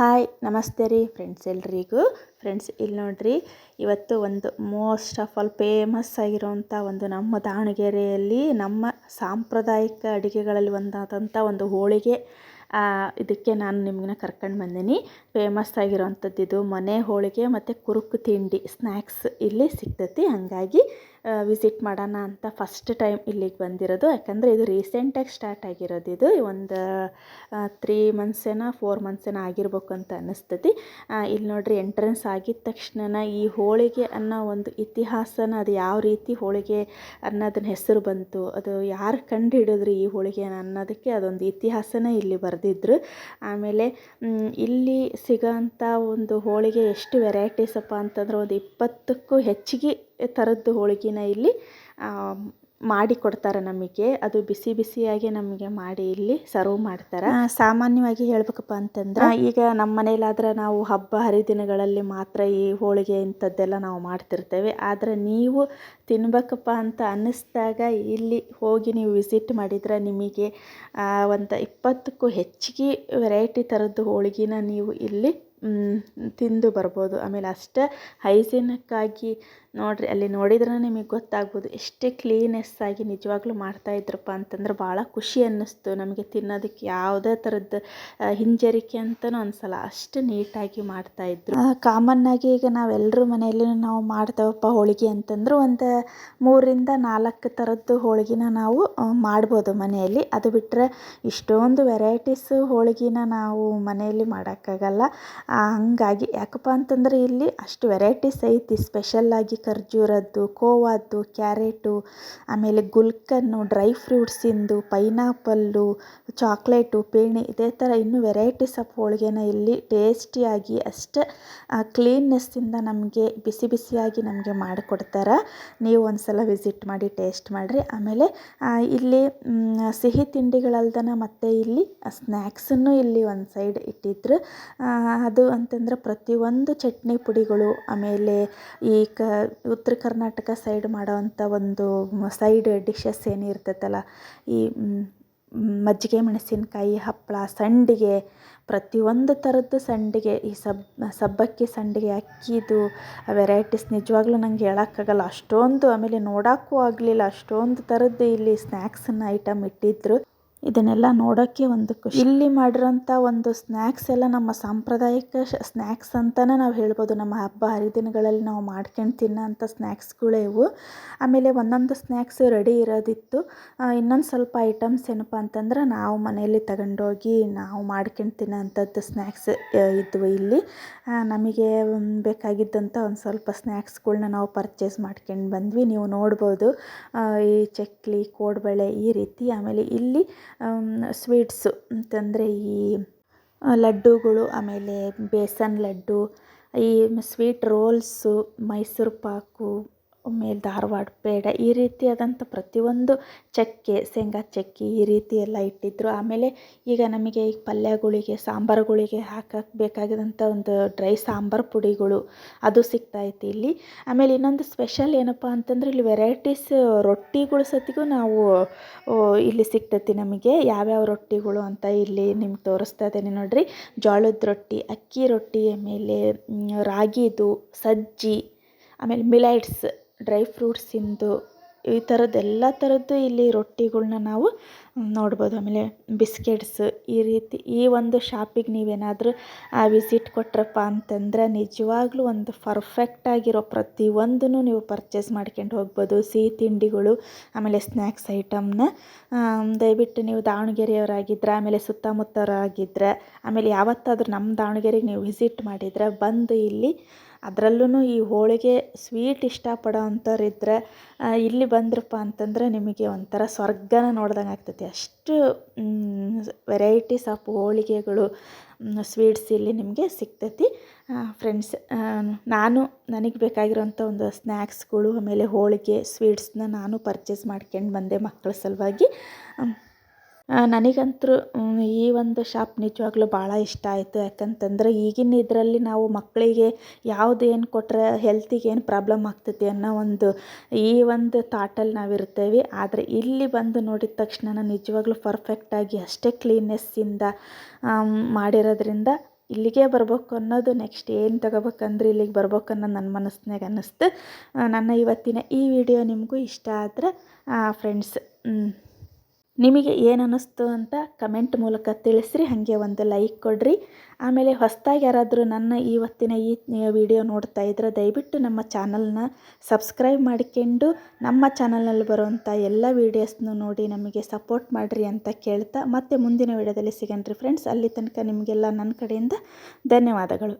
Hi, ನಮಸ್ತೆ ರೀ friends ಎಲ್ರಿಗೂ. ಫ್ರೆಂಡ್ಸ್ ಇಲ್ಲಿ ನೋಡ್ರಿ, ಇವತ್ತು ಒಂದು ಮೋಸ್ಟ್ ಆಫ್ ಆಲ್ ಫೇಮಸ್ ಆಗಿರುವಂಥ ಒಂದು ನಮ್ಮ ದಾವಣಗೆರೆಯಲ್ಲಿ ನಮ್ಮ ಸಾಂಪ್ರದಾಯಿಕ ಅಡುಗೆಗಳಲ್ಲಿ ಒಂದಾದಂಥ ಒಂದು ಹೋಳಿಗೆ. ಇದಕ್ಕೆ ನಾನು ನಿಮ್ಮನ್ನ ಕರ್ಕೊಂಡು ಬಂದೀನಿ. ಫೇಮಸ್ ಆಗಿರೋವಂಥದ್ದು ಇದು ಮನೆ, ಹೋಳಿಗೆ ಮತ್ತು ಕುರುಕು ತಿಂಡಿ ಸ್ನ್ಯಾಕ್ಸ್ ಇಲ್ಲಿ ಸಿಗ್ತೈತಿ. ಹಾಗಾಗಿ ವಿಸಿಟ್ ಮಾಡೋಣ ಅಂತ ಫಸ್ಟ್ ಟೈಮ್ ಇಲ್ಲಿಗೆ ಬಂದಿರೋದು. ಯಾಕಂದರೆ ಇದು ರೀಸೆಂಟಾಗಿ ಸ್ಟಾರ್ಟ್ ಆಗಿರೋದು ಇದು. ಒಂದು ತ್ರೀ ಮಂತ್ಸ್ ಏನೋ ಫೋರ್ ಮಂತ್ಸ್ ಏನೋ ಆಗಿರ್ಬೇಕು ಅಂತ ಅನ್ನಿಸ್ತೈತಿ. ಇಲ್ಲಿ ನೋಡಿರಿ ಎಂಟ್ರೆನ್ಸ್ ಆಗಿದ ತಕ್ಷಣ ಈ ಹೋಳಿಗೆ ಅನ್ನೋ ಒಂದು ಇತಿಹಾಸನ ಅದು ಯಾವ ರೀತಿ ಹೋಳಿಗೆ ಅನ್ನೋದನ್ನ ಹೆಸರು ಬಂತು, ಅದು ಯಾರು ಕಂಡು ಹಿಡಿದ್ರಿ ಈ ಹೋಳಿಗೆ ಅನ್ನೋದಕ್ಕೆ ಅದೊಂದು ಇತಿಹಾಸನೇ ಇಲ್ಲಿ ಬರೆದಿದ್ರು ಆಮೇಲೆ ಇಲ್ಲಿ ಸಿಗೋಂಥ ಒಂದು ಹೋಳಿಗೆ ಎಷ್ಟು ವೆರೈಟೀಸಪ್ಪ ಅಂತಂದ್ರೆ ಒಂದು ಇಪ್ಪತ್ತಕ್ಕೂ ಹೆಚ್ಚಿಗೆ ಥರದ್ದು ಹೋಳಿಗೆನ ಇಲ್ಲಿ ಮಾಡಿ ಕೊಡ್ತಾರೆ ನಮಗೆ. ಅದು ಬಿಸಿ ಬಿಸಿಯಾಗಿ ನಮಗೆ ಮಾಡಿ ಇಲ್ಲಿ ಸರ್ವ್ ಮಾಡ್ತಾರೆ. ಸಾಮಾನ್ಯವಾಗಿ ಹೇಳ್ಬೇಕಪ್ಪ ಅಂತಂದ್ರೆ ಈಗ ನಮ್ಮ ಮನೇಲಾದ್ರೆ ನಾವು ಹಬ್ಬ ಹರಿದಿನಗಳಲ್ಲಿ ಮಾತ್ರ ಈ ಹೋಳಿಗೆ ಇಂಥದ್ದೆಲ್ಲ ನಾವು ಮಾಡ್ತಿರ್ತೇವೆ. ಆದರೆ ನೀವು ತಿನ್ಬೇಕಪ್ಪ ಅಂತ ಅನ್ನಿಸ್ದಾಗ ಇಲ್ಲಿ ಹೋಗಿ ನೀವು ವಿಸಿಟ್ ಮಾಡಿದ್ರೆ ನಿಮಗೆ ಒಂದು ಇಪ್ಪತ್ತಕ್ಕೂ ಹೆಚ್ಚಿಗೆ ವೆರೈಟಿ ಥರದ್ದು ಹೋಳಿಗೆನ ನೀವು ಇಲ್ಲಿ ತಿಂದು ಬರ್ಬೋದು. ಆಮೇಲೆ ಅಷ್ಟೇ ಹೈಜಿನಿಕ್ಕಾಗಿ ನೋಡ್ರಿ, ಅಲ್ಲಿ ನೋಡಿದ್ರೆ ನಿಮಗೆ ಗೊತ್ತಾಗ್ಬೋದು ಎಷ್ಟೇ ಕ್ಲೀನೆಸ್ ಆಗಿ ನಿಜವಾಗ್ಲೂ ಮಾಡ್ತಾ ಇದ್ರಪ್ಪ ಅಂತಂದ್ರೆ ಭಾಳ ಖುಷಿ ಅನ್ನಿಸ್ತು ನಮಗೆ ತಿನ್ನೋದಕ್ಕೆ. ಯಾವುದೇ ಥರದ ಹಿಂಜರಿಕೆ ಅಂತಲೂ ಅನ್ಸಲ್ಲ. ಅಷ್ಟು ನೀಟಾಗಿ ಕಾಮನ್ ಆಗಿ ಈಗ ನಾವೆಲ್ಲರೂ ಮನೆಯಲ್ಲಿ ನಾವು ಮಾಡ್ತೇವಪ್ಪ ಹೋಳಿಗೆ ಅಂತಂದ್ರೆ ಒಂದು ಮೂರಿಂದ ನಾಲ್ಕು ಥರದ್ದು ಹೋಳಿಗೆನ ನಾವು ಮಾಡ್ಬೋದು ಮನೆಯಲ್ಲಿ. ಅದು ಬಿಟ್ಟರೆ ಇಷ್ಟೊಂದು ವೆರೈಟೀಸ್ ಹೋಳಿಗೆನ ನಾವು ಮನೆಯಲ್ಲಿ ಮಾಡೋಕ್ಕಾಗಲ್ಲ. ಹಂಗಾಗಿ ಯಾಕಪ್ಪ ಅಂತಂದರೆ ಇಲ್ಲಿ ಅಷ್ಟು ವೆರೈಟೀಸ್ ಐತಿ ಸ್ಪೆಷಲ್ಲಾಗಿ ಖರ್ಜೂರದ್ದು, ಕೋವಾದ್ದು, ಕ್ಯಾರೆಟು, ಆಮೇಲೆ ಗುಲ್ಕನ್ನು ಡ್ರೈ ಫ್ರೂಟ್ಸಿಂದು ಪೈನಾಪಲ್ಲು ಚಾಕ್ಲೇಟು ಪೇಣಿ, ಇದೇ ಥರ ಇನ್ನೂ ವೆರೈಟೀಸ್ ಆಫ್ ಹೋಳಿಗೆನ ಇಲ್ಲಿ ಟೇಸ್ಟಿಯಾಗಿ ಅಷ್ಟೇ ಕ್ಲೀನ್ನೆಸ್ಸಿಂದ ನಮಗೆ ಬಿಸಿ ಬಿಸಿಯಾಗಿ ನಮಗೆ ಮಾಡಿಕೊಡ್ತಾರೆ. ನೀವು ಒಂದು ಸಲ ವಿಸಿಟ್ ಮಾಡಿ ಟೇಸ್ಟ್ ಮಾಡಿರಿ. ಆಮೇಲೆ ಇಲ್ಲಿ ಸಿಹಿ ತಿಂಡಿಗಳಲ್ದನ ಮತ್ತು ಇಲ್ಲಿ ಸ್ನ್ಯಾಕ್ಸನ್ನು ಇಲ್ಲಿ ಒಂದು ಸೈಡ್ ಇಟ್ಟಿದ್ರು. ಅದು ಅಂತಂದ್ರೆ ಪ್ರತಿಯೊಂದು ಚಟ್ನಿ ಪುಡಿಗಳು ಆಮೇಲೆ ಈ ಕ ಉತ್ತರ ಕರ್ನಾಟಕ ಸೈಡ್ ಮಾಡೋವಂಥ ಒಂದು ಸೈಡ್ ಡಿಶಸ್ ಏನಿರ್ತೈತಲ್ಲ ಈ ಮಜ್ಜಿಗೆ ಮೆಣಸಿನಕಾಯಿ ಹಪ್ಪಳ ಸಂಡಿಗೆ, ಪ್ರತಿಯೊಂದು ಥರದ್ದು ಸಂಡಿಗೆ, ಈ ಸಬ್, ಸಬ್ಬಕ್ಕಿ ಸಂಡಿಗೆ ಅಕ್ಕಿದು ವೆರೈಟೀಸ್ ನಿಜವಾಗ್ಲೂ ನಂಗೆ ಹೇಳೋಕ್ಕಾಗಲ್ಲ. ಅಷ್ಟೊಂದು ಆಮೇಲೆ ನೋಡೋಕ್ಕೂ ಆಗಲಿಲ್ಲ, ಅಷ್ಟೊಂದು ಥರದ್ದು ಇಲ್ಲಿ ಸ್ನ್ಯಾಕ್ಸನ್ನು ಐಟಮ್ ಇಟ್ಟಿದ್ರು. ಇದನ್ನೆಲ್ಲ ನೋಡೋಕ್ಕೆ ಒಂದು ಖುಷಿ. ಇಲ್ಲಿ ಮಾಡಿರೋಂಥ ಒಂದು ಸ್ನ್ಯಾಕ್ಸ್ ಎಲ್ಲ ನಮ್ಮ ಸಾಂಪ್ರದಾಯಿಕ ಸ್ನ್ಯಾಕ್ಸ್ ಅಂತಲೇ ನಾವು ಹೇಳ್ಬೋದು. ನಮ್ಮ ಹಬ್ಬ ಹರಿದಿನಗಳಲ್ಲಿ ನಾವು ಮಾಡ್ಕೊಂಡು ತಿನ್ನೋಂಥ ಸ್ನ್ಯಾಕ್ಸ್ಗಳೇ ಇವು. ಆಮೇಲೆ ಒಂದೊಂದು ಸ್ನ್ಯಾಕ್ಸ್ ರೆಡಿ ಇರೋದಿತ್ತು. ಇನ್ನೊಂದು ಸ್ವಲ್ಪ ಐಟಮ್ಸ್ ಏನಪ್ಪ ಅಂತಂದ್ರೆ ನಾವು ಮನೆಯಲ್ಲಿ ತಗೊಂಡೋಗಿ ನಾವು ಮಾಡ್ಕೊಂಡು ತಿನ್ನೋಂಥದ್ದು ಸ್ನ್ಯಾಕ್ಸ್ ಇದ್ವು ಇಲ್ಲಿ. ನಮಗೆ ಬೇಕಾಗಿದ್ದಂಥ ಒಂದು ಸ್ವಲ್ಪ ಸ್ನ್ಯಾಕ್ಸ್ಗಳನ್ನ ನಾವು ಪರ್ಚೇಸ್ ಮಾಡ್ಕೊಂಡು ಬಂದ್ವಿ. ನೀವು ನೋಡ್ಬೋದು ಈ ಚಕ್ಲಿ, ಕೋಡ್ಬಳೆ ಈ ರೀತಿ. ಆಮೇಲೆ ಇಲ್ಲಿ ಸ್ವೀಟ್ಸು ಅಂತಂದರೆ ಈ ಲಡ್ಡುಗಳು ಆಮೇಲೆ ಬೇಸನ್ ಲಡ್ಡು ಈ ಸ್ವೀಟ್ ರೋಲ್ಸು ಮೈಸೂರು ಪಾಕು ಆಮೇಲೆ ಧಾರವಾಡ ಪೇಡ ಈ ರೀತಿಯಾದಂಥ ಪ್ರತಿಯೊಂದು ಚಕ್ಕೆ, ಶೇಂಗಾ ಚಕ್ಕೆ ಈ ರೀತಿ ಎಲ್ಲ ಇಟ್ಟಿದ್ರು. ಆಮೇಲೆ ಈಗ ನಮಗೆ ಈ ಪಲ್ಯಗಳಿಗೆ, ಸಾಂಬಾರುಗಳಿಗೆ ಹಾಕಕ್ಕೆ ಬೇಕಾಗಿದಂಥ ಒಂದು ಡ್ರೈ ಸಾಂಬಾರು ಪುಡಿಗಳು ಅದು ಸಿಗ್ತೈತಿ ಇಲ್ಲಿ. ಆಮೇಲೆ ಇನ್ನೊಂದು ಸ್ಪೆಷಲ್ ಏನಪ್ಪ ಅಂತಂದ್ರೆ ಇಲ್ಲಿ ವೆರೈಟೀಸ್ ರೊಟ್ಟಿಗಳು ಸತಿಗೂ ನಾವು ಇಲ್ಲಿ ಸಿಗ್ತೈತಿ ನಮಗೆ. ಯಾವ್ಯಾವ ರೊಟ್ಟಿಗಳು ಅಂತ ಇಲ್ಲಿ ನಿಮ್ಗೆ ತೋರಿಸ್ತಾ ಇದ್ದೇನೆ ನೋಡ್ರಿ. ಜೋಳದ ರೊಟ್ಟಿ, ಅಕ್ಕಿ ರೊಟ್ಟಿ, ಆಮೇಲೆ ರಾಗಿದು, ಸಜ್ಜಿ, ಆಮೇಲೆ ಮಿಲೈಟ್ಸ್ ಡ್ರೈ ಫ್ರೂಟ್ಸಿಂದು ಈ ಥರದ್ದು ಎಲ್ಲ ಥರದ್ದು ಇಲ್ಲಿ ರೊಟ್ಟಿಗಳ್ನ ನಾವು ನೋಡ್ಬೋದು. ಆಮೇಲೆ ಬಿಸ್ಕೆಟ್ಸ್ ಈ ರೀತಿ ಈ ಒಂದು ಶಾಪಿಗೆ ನೀವೇನಾದರೂ ವಿಸಿಟ್ ಕೊಟ್ರಪ್ಪ ಅಂತಂದ್ರೆ ನಿಜವಾಗ್ಲೂ ಒಂದು ಪರ್ಫೆಕ್ಟಾಗಿರೋ ಪ್ರತಿಯೊಂದನ್ನು ನೀವು ಪರ್ಚೇಸ್ ಮಾಡ್ಕೊಂಡು ಹೋಗ್ಬೋದು. ಸಿಹಿ ತಿಂಡಿಗಳು, ಆಮೇಲೆ ಸ್ನ್ಯಾಕ್ಸ್ ಐಟಮ್ನ ದಯವಿಟ್ಟು ನೀವು ದಾವಣಗೆರೆಯವರಾಗಿದ್ದರೆ ಆಮೇಲೆ ಸುತ್ತಮುತ್ತವರಾಗಿದ್ದರೆ ಆಮೇಲೆ ಯಾವತ್ತಾದರೂ ನಮ್ಮ ದಾವಣಗೆರೆಗೆ ನೀವು ವಿಸಿಟ್ ಮಾಡಿದರೆ ಬಂದು ಇಲ್ಲಿ ಅದರಲ್ಲೂ ಈ ಹೋಳಿಗೆ ಸ್ವೀಟ್ ಇಷ್ಟಪಡೋ ಅಂಥವ್ರಿದ್ರೆ ಇಲ್ಲಿ ಬಂದ್ರಪ್ಪ ಅಂತಂದ್ರೆ ನಿಮಗೆ ಒಂಥರ ಸ್ವರ್ಗನ ನೋಡ್ದಂಗೆ ಆಗ್ತೈತಿ. ಅಷ್ಟು ವೆರೈಟೀಸ್ ಆಫ್ ಹೋಳಿಗೆಗಳು ಸ್ವೀಟ್ಸ್ ಇಲ್ಲಿ ನಿಮಗೆ ಸಿಗ್ತೈತಿ. ಫ್ರೆಂಡ್ಸ್ ನಾನು, ನನಗೆ ಬೇಕಾಗಿರೋಂಥ ಒಂದು ಸ್ನ್ಯಾಕ್ಸ್ಗಳು ಆಮೇಲೆ ಹೋಳಿಗೆ ಸ್ವೀಟ್ಸ್ನ ನಾನು ಪರ್ಚೇಸ್ ಮಾಡ್ಕೊಂಡು ಬಂದೆ ಮಕ್ಕಳ ಸಲುವಾಗಿ. ನನಗಂತೂ ಈ ಒಂದು ಶಾಪ್ ನಿಜವಾಗ್ಲೂ ಭಾಳ ಇಷ್ಟ ಆಯಿತು. ಯಾಕಂತಂದ್ರೆ ಈಗಿನ ಇದರಲ್ಲಿ ನಾವು ಮಕ್ಕಳಿಗೆ ಯಾವ್ದು ಏನು ಕೊಟ್ಟರೆ ಹೆಲ್ತಿಗೆ ಏನು ಪ್ರಾಬ್ಲಮ್ ಆಗ್ತೈತಿ ಅನ್ನೋ ಒಂದು ಈ ಒಂದು ಥಾಟಲ್ಲಿ ನಾವಿರ್ತೇವೆ ಆದರೆ ಇಲ್ಲಿ ಬಂದು ನೋಡಿದ ತಕ್ಷಣ ನಿಜವಾಗ್ಲೂ ಪರ್ಫೆಕ್ಟಾಗಿ ಅಷ್ಟೇ ಕ್ಲೀನ್ನೆಸ್ಸಿಂದ ಮಾಡಿರೋದ್ರಿಂದ ಇಲ್ಲಿಗೆ ಬರ್ಬೇಕು ಅನ್ನೋದು ನೆಕ್ಸ್ಟ್ ಏನು ತಗೋಬೇಕಂದ್ರೆ ಇಲ್ಲಿಗೆ ಬರ್ಬೇಕು ಅನ್ನೋದು ನನ್ನ ಮನಸ್ಸಿನಾಗ ಅನ್ನಿಸ್ತು. ನನ್ನ ಇವತ್ತಿನ ಈ ವಿಡಿಯೋ ನಿಮಗೂ ಇಷ್ಟ ಆದ್ರೆ ಫ್ರೆಂಡ್ಸ್ ನಿಮಗೆ ಏನು ಅನ್ನಿಸ್ತು ಅಂತ ಕಮೆಂಟ್ ಮೂಲಕ ತಿಳಿಸ್ರಿ, ಹಾಗೆ ಒಂದು ಲೈಕ್ ಕೊಡ್ರಿ. ಆಮೇಲೆ ಹೊಸದಾಗಿ ಯಾರಾದರೂ ನನ್ನ ಇವತ್ತಿನ ಈ ವಿಡಿಯೋ ನೋಡ್ತಾ ಇದ್ರೆ ದಯವಿಟ್ಟು ನಮ್ಮ ಚಾನಲ್ನ ಸಬ್ಸ್ಕ್ರೈಬ್ ಮಾಡಿಕೊಂಡು ನಮ್ಮ ಚಾನಲ್ನಲ್ಲಿ ಬರುವಂಥ ಎಲ್ಲ ವೀಡಿಯೋಸ್ನು ನೋಡಿ ನಮಗೆ ಸಪೋರ್ಟ್ ಮಾಡಿರಿ ಅಂತ ಕೇಳ್ತಾ ಮತ್ತೆ ಮುಂದಿನ ವಿಡಿಯೋದಲ್ಲಿ ಸಿಗಣ್ರಿ ಫ್ರೆಂಡ್ಸ್ ಅಲ್ಲಿ ತನಕ ನಿಮಗೆಲ್ಲ ನನ್ನ ಕಡೆಯಿಂದ ಧನ್ಯವಾದಗಳು.